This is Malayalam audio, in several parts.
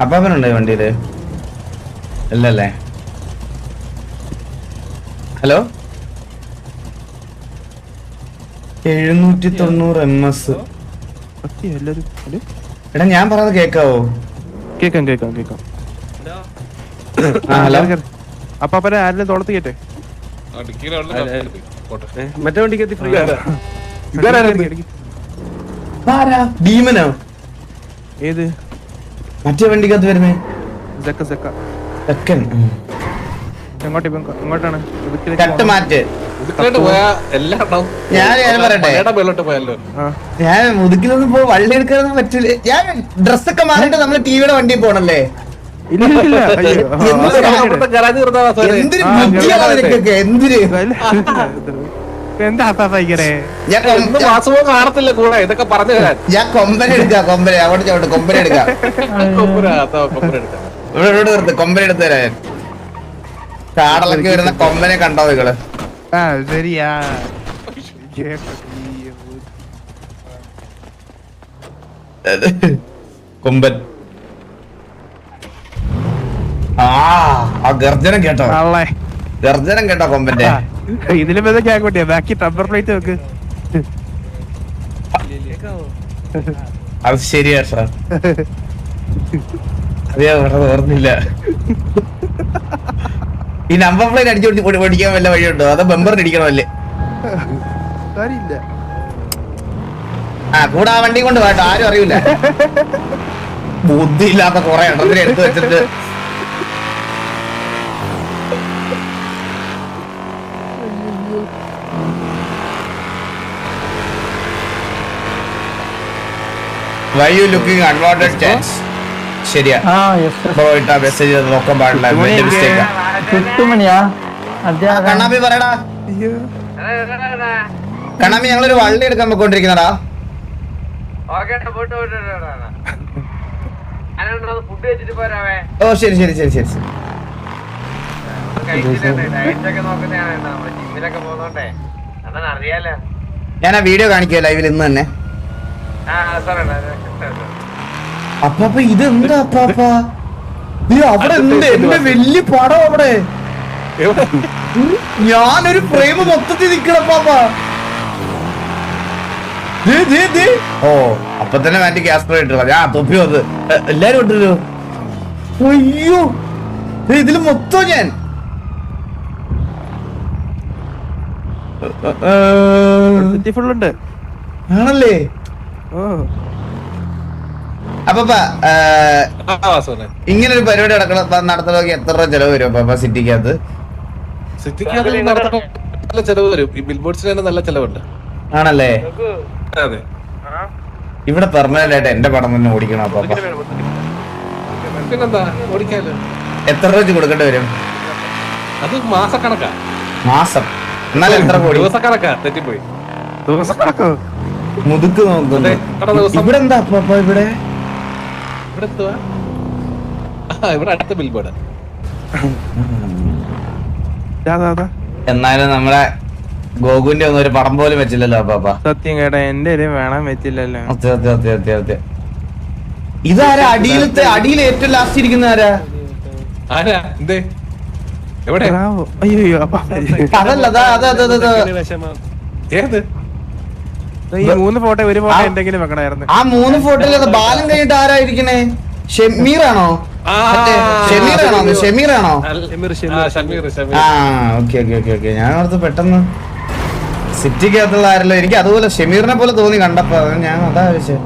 അപ്പാപ്പനുണ്ടോ വണ്ടിയിൽ? ഇല്ലല്ലേ? ഹലോ? എഴുന്നൂറ്റി തൊണ്ണൂറ് എം എസ്? എടാ ഞാൻ പറയുന്നത് കേക്കാവോ? കേക്കാം കേക്കാം കേക്കാം. ആ ഹലോ? അപ്പാപ്പനെ ആരെങ്കിലും തോളത്ത് കേട്ടെ മറ്റേ വണ്ടിക്ക് എത്തി ഫ്രീ ഭീമനോ? ഏത്? മറ്റേ വണ്ടിക്കകത്ത് വരുന്നേ? Sec sec. സെക്കൻ. എങ്ങോട്ട് എങ്ങോട്ടാണ് ഞാൻ ഞാൻ പറയട്ടെ? മലയുടെ പോയല്ലോ ഞാൻ മുതുക്കിലൊന്നും പോ വള്ളി എടുക്കാനൊന്നും പറ്റില്ല. ഞാൻ ഡ്രസ്സൊക്കെ മാറിയിട്ട് നമ്മൾ ടിവിയുടെ വണ്ടി പോണല്ലേ? എന്ത് മാസമോ കാണത്തില്ല കൂടെ. ഇതൊക്കെ പറഞ്ഞു തരാൻ. ഞാൻ കൊമ്പന എടുക്കാം കൊമ്പന. അവിടെ ചോട്ട് കൊമ്പന എടുക്കാം. ഇവിടെ ഇവിടെ നിർത്ത് കൊമ്പന എടുത്ത് തരാൻ കാടലൊക്കെ വരുന്ന കൊമ്പനെ കണ്ടോ നിങ്ങൾ? ആ ശരിയാ. കൊമ്പൻ. ആ ആ ഗർജനം കേട്ടോ. ആളെ ഗർജനം കേട്ടോ കൊമ്പന്റെ. ഇതിലും ഏതൊക്കെ ആക്കോട്ടെ ബാക്കി ടമ്പർ പ്ലേറ്റ് വെക്ക്. അത് ശരിയാ സാർ ഞാൻ പറഞ്ഞത് ഓർന്നില്ല ഈ നമ്പർ പ്ലേറ്റ് അടിച്ചു പൊടി പൊടിക്കാൻ വല്ല വഴിയുണ്ടോ? അതോ ബമ്പറിന് അടിക്കണമല്ലേ ആ കൂടെ ആ വണ്ടി കൊണ്ട് വേട്ടോ ആരും അറിയില്ല ബുദ്ധിയില്ലാത്ത കുറെ എണ്ണത്തിന് എടുത്തു വെച്ചിട്ട് why you looking advantage chance ശരിയാ. ബ്രോ ഇട്ടാ മെസ്സേജ് നോക്കാൻ പാടില്ല. മിസ്റ്റേക്കാ അതെ കണ്ണാപ്പി പറയടാ. കണ്ണാപ്പി ഞങ്ങളൊരു വള്ളി എടുക്കാൻ പോയിക്കൊണ്ടിരിക്കുന്നടാ ഓ ശരി ശരി ശരി ശരി ഞാൻ ആ വീഡിയോ കാണിക്കുക ലൈവിൽ ഇന്ന് തന്നെ. അപ്പാപ്പ ഇതെന്താ അപ്പാപ്പ? നീ അവിടെ എന്ത് എന്റെ വലിയ പടം അവിടെ? ഞാനൊരു പ്രേമ മൊത്തത്തിൽ നിക്കണപ്പാപ്പ ഓ അപ്പൊ തന്നെ മാറ്റി ഗ്യാസ് ഇട്ടുള്ള ഞാൻ തൊപ്പി വന്ന് എല്ലാരും ഉണ്ടല്ലോ. അയ്യോ. ഇതിൽ ഇതിൽ മൊത്തം ഞാൻ. ആണല്ലേ? അപ്പൊ. ഇങ്ങനെ ഒരു പരിപാടി നടക്കണം നടത്തണമെങ്കിൽ എത്ര രൂപ ചെലവ് വരും അപ്പൊ സിറ്റിക്കകത്ത്? സിറ്റിക്കകത്ത് നല്ല ചെലവ് വരും. ഈ തന്നെ നല്ല ചെലവുണ്ട്. ആണല്ലേ? അതെ. ഇവിടെ പെർമനന്റ് ആയിട്ട് എന്റെ പടം തന്നെ ഓടിക്കണം അപ്പൊ പിന്നെന്താ? ഓടിക്കാലോ. എത്ര രൂപ കൊടുക്കേണ്ടി വരും? അത് മാസക്കണക്കാ. മാസം. എന്നാലും എത്ര കോടി? ദിവസക്കണക്കാ. തെറ്റിപ്പോയി. ദിവസം കണക്കോ മുതുക്ക് നോക്കുന്നു. ഇവിടെ എന്താ അപ്പ ഇവിടെ? ഇവിടെ എന്തുവാ ആ ഇവിടെ അടുത്ത ബിൽ ബോർഡ്. എന്നാലും നമ്മളെ ഗോകുവിന്റെ ഒന്നും ഒരു പടം പോലും വെച്ചില്ലല്ലോ അപ്പാപ്പ സത്യം കേട്ടാ എന്റെ ഒരു വേണം വെച്ചില്ലല്ലോ. ഇതാരാ അടിയിലത്തെ അടിയിൽ ഏറ്റവും ലാസ്റ്റ് ഇരിക്കുന്ന ആരാ? ആരാ? എന്തേ? എവിടെ? അതല്ല അതാ അതെ അതെ അതെ. ഏത്? ഈ മൂന്ന് ഫോട്ടോ ഒരു ഫോട്ടോ എന്തെങ്കിലും വെക്കണമായിരുന്നു. ആ മൂന്ന് ഫോട്ടോയിൽ അത് ബാലം കഴിഞ്ഞിട്ട് ആരായിരിക്കണേ? ഷെമീറാണോ? ഷെമീറാണോ? ഷെമീറാണോ? ആ, ഷമീർ ഷമീർ ആ ഓക്കെ ഓക്കെ ഓക്കെ ഓക്കെ. ഞാൻ ഓർത്ത് പെട്ടെന്ന് സിറ്റിക്കകത്തുള്ള ആരല്ലോ. എനിക്ക് അതുപോലെ ഷെമീറിനെ പോലെ തോന്നി കണ്ടപ്പോ. അതാണ് ഞാൻ അതാ ചോദിച്ചേ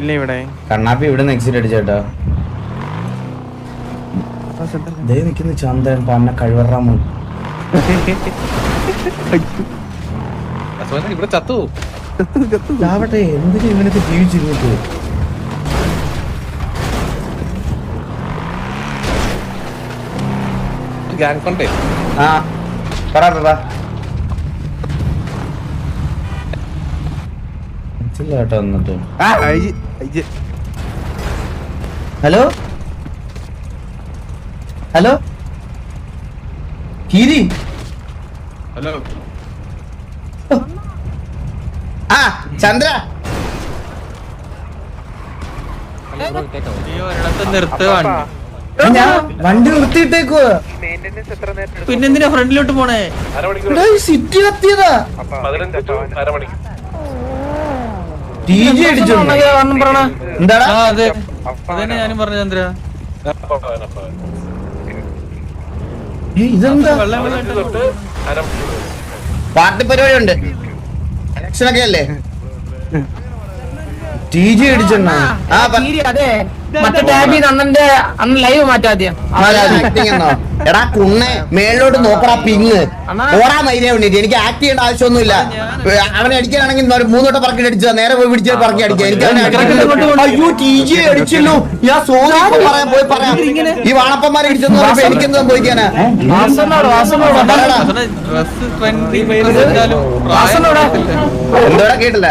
ഇല്ല ഇവിടെ. കണ്ണാപ്പി ഇവിടെ നിന്ന് എക്സിറ്റ് അടിച്ചേട്ടോ ദയ നിൽക്കുന്ന ചന്തൻ പന്ന കഴിവറാമോ ഇവിടെ ചത്തു. ആവട്ടെ എന്തിനു ഇവനൊക്കെ ജീവിച്ചിരുന്നിട്ട് ഗ്യാങ് ഫണ്ടേ ആ പറ കേട്ടോ എന്നിട്ട്. ഹലോ? ഹലോ? കീരി. ഹലോ. ആ ചന്ദ്ര. നിർത്ത് ഞാൻ വണ്ടി നിർത്തിയിട്ടേക്കോ മെയിന്റെനൻസ് എത്ര നേരം പിന്നെന്തിനാ ഫ്രണ്ടിലോട്ട് പോണേ? സിറ്റി കത്തിയതാ. ടു അരമണിക്ക് ടി ജി അടിച്ചു. എന്താടാ? അതെ. അതന്നെ ഞാനും പറഞ്ഞു ചന്ദ്ര ഏയ്, ഇതെന്താ തൊട്ട് അരമണിക്കൂർ പാർട്ടി പരിപാടി ഉണ്ട് ഇലക്ഷൻ ഒക്കെ അല്ലേ ടി ജി അടിച്ചെണ്ണ ആ അതെ. മറ്റേ ടാബിന്ന് അന്നെ അന്ന് ലൈവ് മാറ്റാദ്യം? എടാ കുണ്ണെ മേളിലോട്ട് നോക്കടാ പിങ് ഓടാ മൈനേ ഉണ്ണീട്ട് എനിക്ക് ആക്ട് ചെയ്യേണ്ട ആവശ്യമൊന്നുമില്ല. അവനെ അടിക്കാനാണെങ്കിൽ മൂന്നോട്ട് മൂന്നോട്ടം പറക്കി അടിച്ചാ നേരെ പോയി പിടിച്ച് പറക്കി അടിക്കാം. എനിക്ക് അയ്യോ ടി ജി അടിച്ചല്ലോ ഞാൻ സോറി പറയാൻ പറയാം പോയി പറയാം. ഈ വാണപ്പന്മാരെ ഇടിച്ചെന്ന് പറയുമ്പോ എനിക്കെന്ത് സംഭവിക്കാനാ. എന്തോടാ കേട്ടില്ല.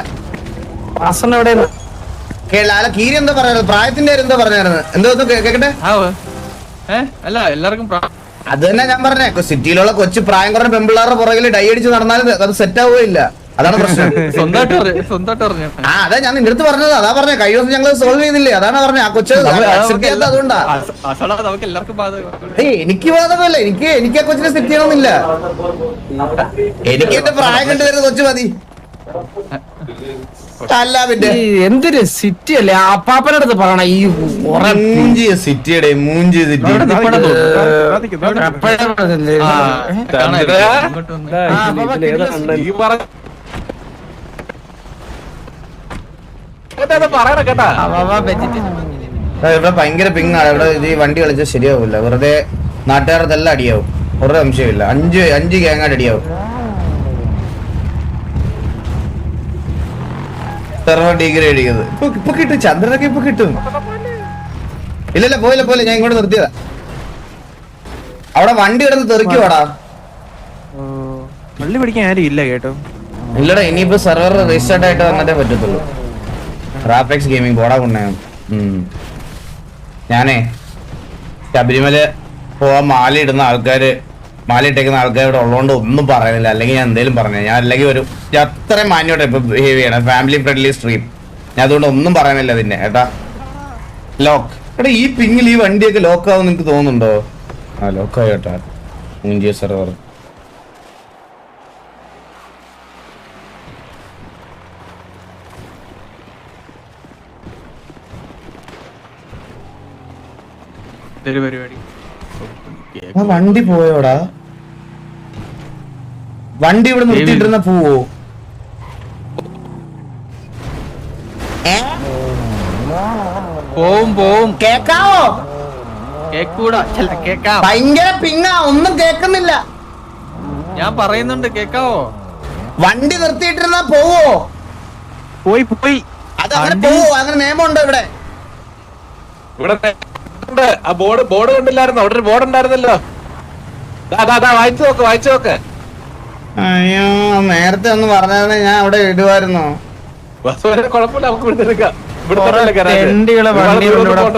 കേട്ടില്ല അല്ല കീരി എന്താ പറയുന്നത് പ്രായത്തിന്റെ കാര്യം എന്താ പറഞ്ഞായിരുന്നു? എന്തോ ഒന്ന് അല്ല എല്ലാവർക്കും അത് തന്നെ ഞാൻ പറഞ്ഞേ സിറ്റിയിലുള്ള കൊച്ചു പ്രായം കുറഞ്ഞ പെമ്പിള്ളാരുടെ പുറകിൽ ഡൈ അടിച്ച് നടന്നാലും അത് സെറ്റ് ആവുകയില്ല അതാണ് പ്രശ്നം. ആ അതാ ഞാൻ നിന്റെ അടുത്ത് പറഞ്ഞത് അതാ പറഞ്ഞേ കഴിഞ്ഞ ദിവസം ഞങ്ങൾ സോൾവ് ചെയ്തില്ലേ? അതാണ് പറഞ്ഞേ ആ കൊച്ചു അതുകൊണ്ടാ. ഏയ് എനിക്ക് ബാധകമല്ല എനിക്ക് എനിക്ക് ആ കൊച്ചിനെ സെറ്റ് ചെയ്യണമെന്നില്ല. എനിക്ക് എന്റെ പ്രായം കണ്ടുതരുന്ന കൊച്ചു മതി. എന്തൊരു സിറ്റി അല്ലേ? അപ്പാപ്പന്റെ അടുത്ത് പറയണ ഈ മൂഞ്ചിയ സിറ്റിയുടെ മൂഞ്ചിയ സിറ്റി ഇവിടെ ഭയങ്കര പിങ്ങാണ്. ഇവിടെ ഇത് ഈ വണ്ടി കളിച്ചാൽ ശരിയാവില്ല വെറുതെ നാട്ടുകാരത്തെല്ലാം അടിയാവും. ഒരു സംശയമില്ല അഞ്ച് അഞ്ച് ഗ്യാങ്ങായിട്ട് അടിയാവും. സെർവർ ഡിഗ്രി അടിക്കുന്നത് ഇപ്പൊ ഇപ്പൊ കിട്ടും. ചന്ദ്രനൊക്കെ ഇപ്പൊ കിട്ടും. ഇല്ലല്ല പോയില്ല പോയില്ല. ഞാൻ ഇങ്ങോട്ട് നിർത്തിയതാ. അവിടെ വണ്ടി കിടന്ന് തെറിക്കുവാടാ. പള്ളി പിടിക്കാൻ ആരും ഇല്ല കേട്ടോ. ഇല്ലടാ ഇനിയിപ്പോ സെർവർ റീസ്റ്റാർട്ട് ആയിട്ട് വന്നിട്ടേ പറ്റത്തുള്ളൂ. റാഫ്ലെക്സ് ഗെയിമിംഗ് പോടാ കൊണ്ടേ ഞാനേ ശബരിമല പോവാൻ മാല ഇടുന്ന ആൾക്കാര് മാല ഇട്ടേക്കുന്ന ആൾക്കാർ ഇവിടെ ഉള്ളതുകൊണ്ട് ഒന്നും പറയുന്നില്ല. അല്ലെങ്കിൽ ഞാൻ എന്തെങ്കിലും പറഞ്ഞു ഞാൻ അല്ലെങ്കിൽ ഒരു ഞാൻ അത്രയും മാന്യമായിട്ട് ഇപ്പൊ ബിഹേവ് ചെയ്യണം. ഫാമിലി ഫ്രണ്ട്ലി സ്ട്രീം ഞാൻ അതുകൊണ്ട് ഒന്നും പറയുന്നില്ല പിന്നെ ഏട്ടാ. ലോക്ക് എടാ ഈ പിങ്ങിൽ ഈ വണ്ടിയൊക്കെ ലോക്ക് ആവും നിനക്ക് തോന്നുന്നുണ്ടോ? ആ ലോക്കായി കേട്ടാ മൂഞ്ചിയ സെർവർ പരിപാടി. വണ്ടി പോയോടാ. വണ്ടി ഇവിടെ നിർത്തിയിട്ടിരുന്ന പോവോ? പോവും പോവും. കേക്കാവോ? കേക്കൂടാ. അല്ല കേക്കാം. ഭയങ്കര പിങ്ങാ ഒന്നും കേക്കുന്നില്ല. ഞാൻ പറയുന്നുണ്ട് കേക്കാവോ? വണ്ടി നിർത്തിയിട്ടിരുന്ന പോവോ? പോയി പോയി. അത് അങ്ങനെ പോവോ? അങ്ങനെ നിയമമുണ്ടോ ഇവിടെ? ഇവിടെ. ആ ബോർഡ് ബോർഡ് കണ്ടില്ലായിരുന്നു? അവിടെ ഒരു ബോർഡ് ഉണ്ടായിരുന്നല്ലോ. ദാ, ദാ, ദാ, വായിച്ചു നോക്ക് വായിച്ചു നോക്ക്. അയ്യോ നേരത്തെ ഒന്ന് പറഞ്ഞാൽ ഞാൻ അവിടെ ഇടുവായിരുന്നു.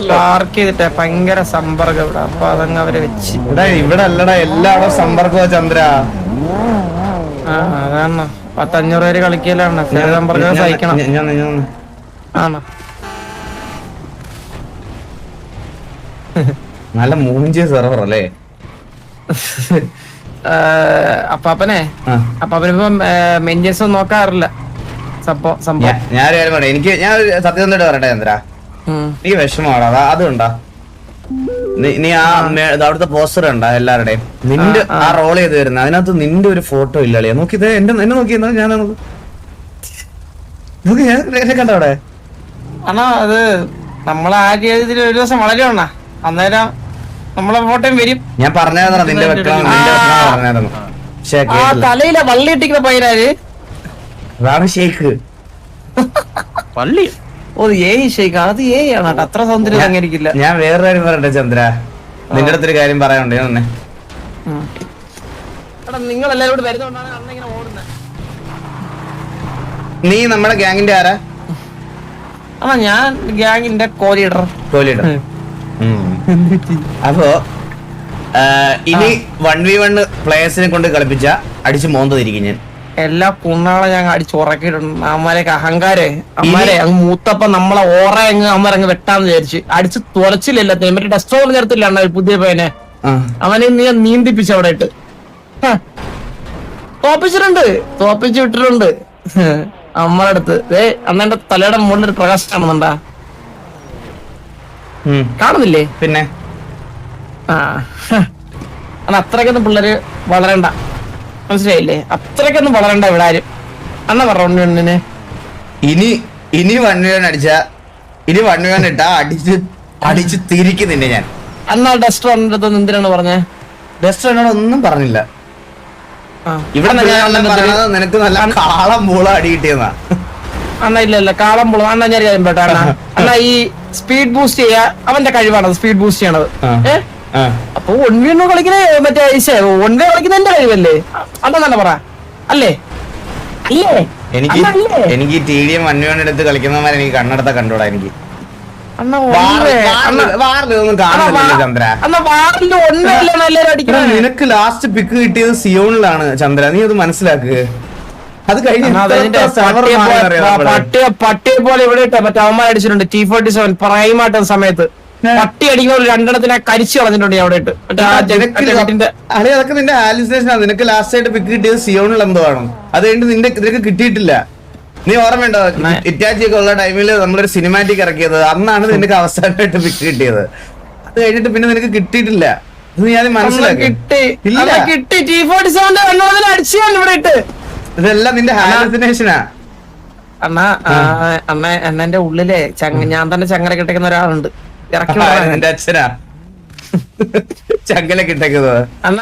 പാർക്ക് ചെയ്തിട്ട് ഭയങ്കര സമ്പർക്കം ഇവിടെ. അപ്പൊ അതങ്ങ് അവരെ വെച്ച്. ഇവിടെ ഇവിടെ അല്ലടാ എല്ലാവിടെ സമ്പർക്കോ ചന്ദ്ര. ആ അതാണ്. പത്തഞ്ഞൂറ് പേര് കളിക്കലാണ്. സ്ഥിര സമ്പർക്കം സഹിക്കണം. ആണോ? നല്ല മൂഞ്ചിയ സെർവർ അല്ലേ? അപ്പാപ്പനെ. അപ്പാപ്പനിപ്പം മെഞ്ചേഴ്സ് ഒന്നും നോക്കാറില്ല. ഞാൻ കാര്യം പറയാം എനിക്ക് ഞാൻ സത്യം തന്നിട്ട് പറയട്ടെ ചന്ദ്ര. നീ വിഷമാടാ അതാ അതുണ്ടാ. നീ ആ അവിടുത്തെ പോസ്റ്റർ ഉണ്ടാ എല്ലാവരുടെയും? നിന്റെ ആ, റോൾ ചെയ്ത് വരുന്ന? അതിനകത്ത് നിന്റെ ഒരു ഫോട്ടോ ഇല്ലാളിയ നോക്കി ഇത് എന്റെ എന്നെ നോക്കിയെന്നാ ഞാൻ നോക്ക്. ഞാൻ കണ്ട അവിടെ? അണ്ണാ അത് നമ്മൾ ആ രീതിയിൽ ഒരു ദിവസം അണ്ണാ അന്നേരം നമ്മളെ ഫോട്ടോയും വരും. ഞാൻ പറഞ്ഞാ നിന്റെ വെക്കണം നിന്റെ വെക്കണം പറഞ്ഞായിരുന്നു. പക്ഷേ ആ കേട്ടില്ല. തലയിലെ വള്ളി ഇട്ടിക്കുന്ന പയ്യനാര്? അതാണ് ഷേക്ക് വള്ളി? ഓ ഏയ് ഷെയ്ക്ക് അത് ഏയ് ആണ് കേട്ടോ. അത്ര സൗന്ദര്യം അങ്ങനെ ഞാൻ വേറൊരു കാര്യം പറയട്ടെ ചന്ദ്ര? നിന്റെ അടുത്തൊരു കാര്യം പറയാനുണ്ട് ഞാൻ എടാ നിങ്ങൾ എല്ലാവരും കൂടി വരുന്നോണ്ടാണ് അണ്ണ ഇങ്ങനെ ഓടുന്നത് നീ നമ്മുടെ ഗ്യാങ്ങിന്റെ ആരാ? അണ്ണാ ഞാൻ ഗ്യാങ്ങിന്റെ കോ ലീഡർ കോഹ്ലിയുടെ ഉം. അപ്പോ ഇനി വൺ വി വൺ പ്ലേയേഴ്സിനെ കൊണ്ട് കളിപ്പിച്ച അടിച്ച് മോന്തതിരിക്കും ഞാൻ. എല്ലാ കുന്നാളെ ഞാൻ അടിച്ച് ഉറക്കിയിട്ടുണ്ട്. അഹങ്കാരെ അഹങ്കാരേ അമ്മമാരെ അങ്ങ് മൂത്തപ്പ നമ്മളെ ഓറ അങ്ങ് അമ്മരങ്ങ് വെട്ടാന്ന് വിചാരിച്ച് അടിച്ച് തുറച്ചില്ല മറ്റേ ഡെസ്ട്രോൾ ചേർത്തില്ല അണ്ണാ പുതിയ പയ്യനെ. അവനെ നീ നീന്തിപ്പിച്ചു അവിടെ ഇട്ട്. തോപ്പിച്ചിട്ടുണ്ട്. തോപ്പിച്ച് വിട്ടിട്ടുണ്ട്. അമ്മടെ അടുത്ത്. ഏ അന്നെ തലയുടെ മുകളിൽ ഒരു പ്രകാശം കാണുന്നുണ്ടാ. കാണുന്നില്ലേ? പിന്നെ? ആ. അത്രക്കൊന്നും അത്രയ്ക്കൊന്നും പിള്ളേര് വളരണ്ട. മനസ്സിലായില്ലേ? അത്രക്കൊന്നും വളരണ്ട ഇവിടെ ആരും. അന്ന പറഞ്ഞു ഉണ്ണിനെ? ഇനി ഇനി വൺ വി അടിച്ച ഇനി വൺ വി ഇട്ടാ അടിച്ച് അടിച്ച് നിന്നെ ഞാൻ. അന്നാ ഡസ്റ്റർ വന്നിട്ട് അടുത്ത് എന്തിനാണ് പറഞ്ഞേ? ഡസ്റ്റർ എന്നോട് ഒന്നും പറഞ്ഞില്ല. ആ. ഇവിടെ നിനക്ക് നല്ല കാളം മൂളം അടി കിട്ടിയെന്നാ. അണ്ണ ഇല്ല ഇല്ല കാളം പുളം അണ്ണ ഞാൻ കാര്യം പെട്ടോ അണ്ണാ. അണ്ണ ഈ സ്പീഡ് ബൂസ്റ്റ് ചെയ്യാ അവന്റെ കഴിവാണത് സ്പീഡ് ബൂസ്റ്റ് ചെയ്യണത്. ഏഹ് അപ്പൊ ഒൺവീണ് കളിക്കുന്ന മറ്റേ ഒൺവേ കളിക്കുന്ന എന്റെ കഴിവല്ലേ? അതാ തന്നെ പറ. അല്ലേ? അല്ലേ? എനിക്ക് എനിക്ക് T D M one one എടുത്ത് കളിക്കുന്നവന്മാരെ എനിക്ക് കണ്ണെടുത്ത കണ്ടോടാ എനിക്ക്. അണ്ണ അണ്ണ അണ്ണ വാ- അണ്ണ നിനക്ക് ലാസ്റ്റ് പിക്ക് കിട്ടിയത് സിയോണിലാണ് ചന്ദ്ര. നീ അത് മനസ്സിലാക്ക്. അത് കഴിഞ്ഞ് പട്ടിയെ പോലെ- പട്ടിയെ പോലെ ഇവിടെ ഇട്ട മറ്റേ അവന്മാർ അടിച്ചിട്ടുണ്ട്. ടി ഫോർട്ടി സെവൻ പ്രൈം ആയിട്ടുള്ള സമയത്ത്. പട്ടി അടിക്കുന്ന രണ്ടെണ്ണത്തിനെ കരിച്ചു കളഞ്ഞിട്ടുണ്ട് ഞാൻ അവിടെ ഇട്ട്. അളി അതൊക്കെ നിന്റെ ഹാലുസിനേഷൻ ആണ്. നിനക്ക് ലാസ്റ്റ് ആയിട്ട് പിക്ക് കിട്ടിയത് സിയോണിൽ എന്തോ ആണ്. അത് കഴിഞ്ഞിട്ട് നിന്റെ നിനക്ക് കിട്ടിയിട്ടില്ല. നീ ഓർമ്മയുണ്ടോ ഇറ്റാച്ചി ഒക്കെ ഉള്ള ടൈമിൽ നമ്മളൊരു സിനിമാറ്റിക് ഇറക്കിയത്. അന്നാണ് നിനക്ക് അവസാനമായിട്ട് പിക്ക് കിട്ടിയത്. അത് കഴിഞ്ഞിട്ട് പിന്നെ നിനക്ക് കിട്ടിയിട്ടില്ല. ഞാൻ നീ മനസ്സിലാക്കി. കിട്ടി. ഇല്ല. കിട്ടി. ടി ഫോർട്ടി സെവന്റെ അടിച്ചു ഇവിടെ ഇട്ട്. ഇതെല്ലാം നിന്റെ ഹാലുസിനേഷനാ അണ്ണ അണ്ണ അണ്ണന്റെ ഉള്ളിലെ ഞാൻ തന്നെ ചങ്ങല കിട്ടിക്കുന്ന ഒരാളുണ്ട്. ഇറക്കി. നിന്റെ അച്ഛനാ. ചങ്ങല കിട്ടേക്കുന്നത്. അണ്ണ